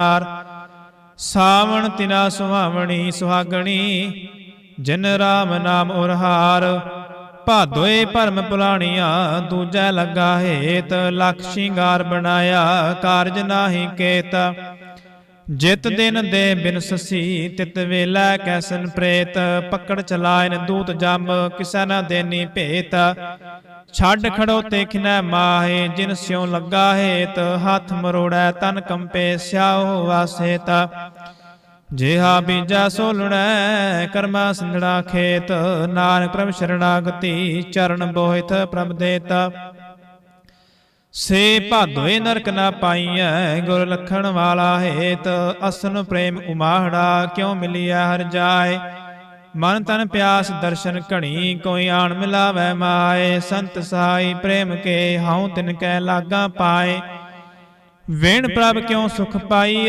ਹਾਰ ਸਾਵਣ ਤਿਨਾ ਸੁਹਾਵਣੀ ਸੁਹਾਗਣੀ, ਜਿਨ ਰਾਮ ਨਾਮ ਉਰਹਾਰ ਭਾਦੋਏ ਭਰਮ ਪੁਲਾਣੀਆਂ ਦੂਜਾ ਲੱਗਾ ਹੇਤ, ਲਖ ਸ਼ਿੰਗਾਰ ਬਣਾਇਆ, ਕਾਰਜ ਨਾਹੀ ਕੇਤ। ਜਿਤ ਦਿਨ ਦੇ ਬਿਨ ਸਸੀ, ਤਿਤ ਵੇਲਾ ਕੈਸਨ ਪ੍ਰੇਤ, ਪਕੜ ਚਲਾਇਨ ਦੂਤ ਜੰਮ, ਕਿਸੈ ਨਾ ਦੇਨੀ ਭੇਤ। ਛੱਡ ਖੜੋ ਤੇਖਿਨੈ ਮਾਹੇ, ਜਿਨ ਸਿਉ ਲੱਗਾ ਹੇਤ, ਹੱਥ ਮਰੋੜੈ ਤਨ ਕੰਪੇ ਸਿਆਓ ਵਾਸੇਤ ਜਿਹਾ ਬੀਜਾ ਸੋਲਣੈ, ਕਰਮਾ ਸਿੰਧੜਾ ਖੇਤ, ਨਾਨਕ ਪ੍ਰਭ ਸ਼ਰਣਾਗਤੀ, ਚਰਨ ਬੋਹਿਤ ਪ੍ਰਭ ਦੇਤਾ। ਸੇ ਭਾਦੋਏ ਨਰਕ ਨਾ ਪਾਈਐ, ਗੁਰ ਲਖਣ ਵਾਲਾ ਹੇਤ। ਅਸਨ ਪ੍ਰੇਮ ਉਮਾਹੜਾ, ਕਿਉ ਮਿਲਿਆ ਹਰ ਜਾਏ? ਮਨ ਤਨ ਪਿਆਸ ਦਰਸ਼ਨ ਘਣੀ, ਕੋਈ ਆਣ ਮਿਲਾਵੈ ਮਾਏ। ਸੰਤ ਸਾਈ ਪ੍ਰੇਮ ਕੇ ਹਉ ਤਿਨ ਕੈ ਲਾਗਾ ਪਾਏ। ਵੇਣ ਪ੍ਰਭ ਕਿਉ ਸੁਖ ਪਾਈਐ?